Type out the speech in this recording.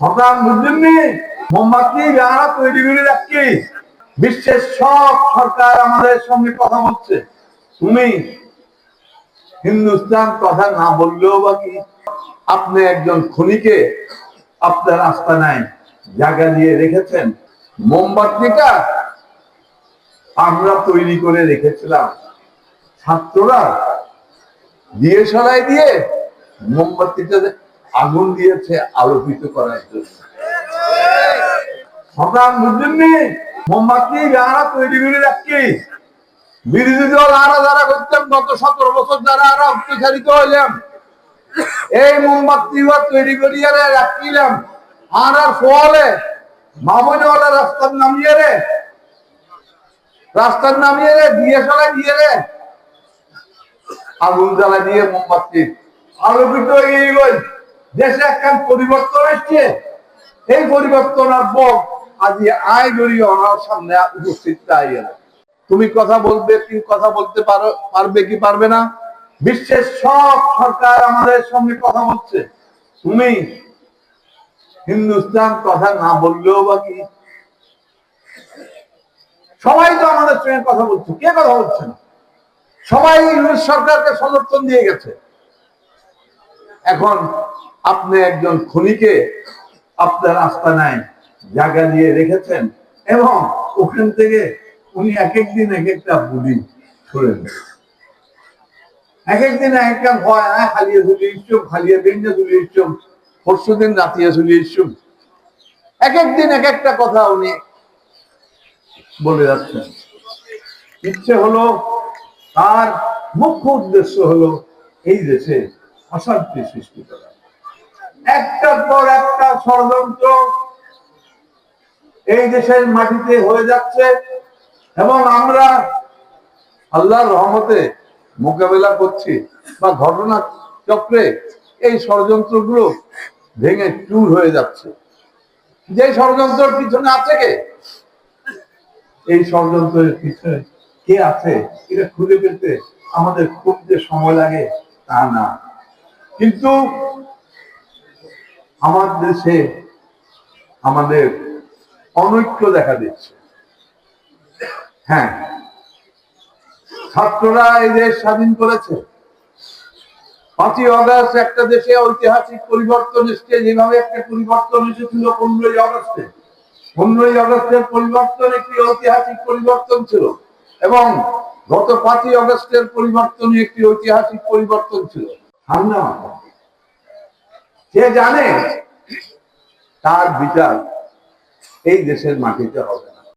সকাল বুঝলেননি মোমবাতি যারা তৈরি করে রাখছি বিশ্বের সব সরকার আমাদের সঙ্গে কথা বলছে। তুমি হিন্দুস্তান কথা না বললেও বা কি? আপনি একজন খনিকে আপনার রাস্তা নাই, জায়গা দিয়ে রেখেছেন। মোমবাতিটা আমরা তৈরি করে রেখেছিলাম। ছাত্ররা দিয়ে সরাই দিয়ে মোমবাতিটা আগুন দিয়েছে আলোকিত করার জন্য। মোমবাতি যারা তৈরি করে রাখছি। বিরোধী দল আরও যারা করতাম গত সতেরো বছর যারা অত্যাচারিত হইলাম এই মোমবাতি তৈরি রাখিলাম আর ফলে মামুনওয়ালা রাস্তার নামিয়ে রে। রাস্তার নামিয়ে রে, দিয়ে দিয়ে রে। আগুন জ্বালা দিয়ে মোমবাতি। আলোকিত হয়ে গেল। দেশে একখান পরিবর্তন এসছে এই পরিবর্তন আসব আজ আয় গড়িয়ে ওনার সামনে উপস্থিত এলো। তুমি কথা বলবে কি কথা বলতে পারো, পারবে কি পারবে না? বিশ্বের সব সরকার আমাদের সঙ্গে কথা বলছে। তুমি হিন্দুস্তান কথা না বললেও বা কি? সবাই তো আমাদের সঙ্গে কথা বলছে। কে কথা বলছে না? সবাই ইংরেজ সরকারকে সমর্থন দিয়ে গেছে। এখন আপনি একজন খনিকে আপনার রাস্তা নাই, জায়গা দিয়ে রেখেছেন এবং ওখান থেকে উনি এক এক দিন এক একটা বুড়ি ছড়েন এক এক দিন। এক একটা ভয় হ্যাঁ খালিয়ে চলে ইচ্ছুক খালিয়ে দিনে চলে ইচ্ছুক, পরশু দিন রাতিয়ে চলে ইচ্ছুক। এক এক দিন এক একটা কথা উনি বলে যাচ্ছেন। ইচ্ছে হলো, তার মুখ্য উদ্দেশ্য হলো এই দেশে অশান্তি সৃষ্টি করা। একটার পর একটা ষড়যন্ত্র এই দেশের মাটিতে হয়ে যাচ্ছে এবং আমরা আল্লাহর রহমতে মোকাবেলা করছি বা ঘটনা চক্রে এই ষড়যন্ত্রগুলো ভেঙে চুর হয়ে যাচ্ছে। যে ষড়যন্ত্রের পিছনে আছে কে? এই ষড়যন্ত্রের পিছনে কে আছে? এটা খুঁজে পেতে আমাদের খুব যে সময় লাগে তা না। কিন্তু আমার দেশে আমাদের অনৈক্য দেখা দিচ্ছে। হ্যাঁ ছাত্ররা এই দেশ স্বাধীন করেছে। পাঁচই অগস্ট একটা দেশে ঐতিহাসিক পরিবর্তন এসছে, যেভাবে একটা পরিবর্তন এসেছিল পনেরোই অগস্টে। পনেরোই অগস্টের পরিবর্তন একটি ঐতিহাসিক পরিবর্তন ছিল এবং গত পাঁচই অগস্টের পরিবর্তন একটি ঐতিহাসিক পরিবর্তন ছিল। ঠান্ডা মাথা সে জানে তার বিচার এই দেশের মাটিতে হবে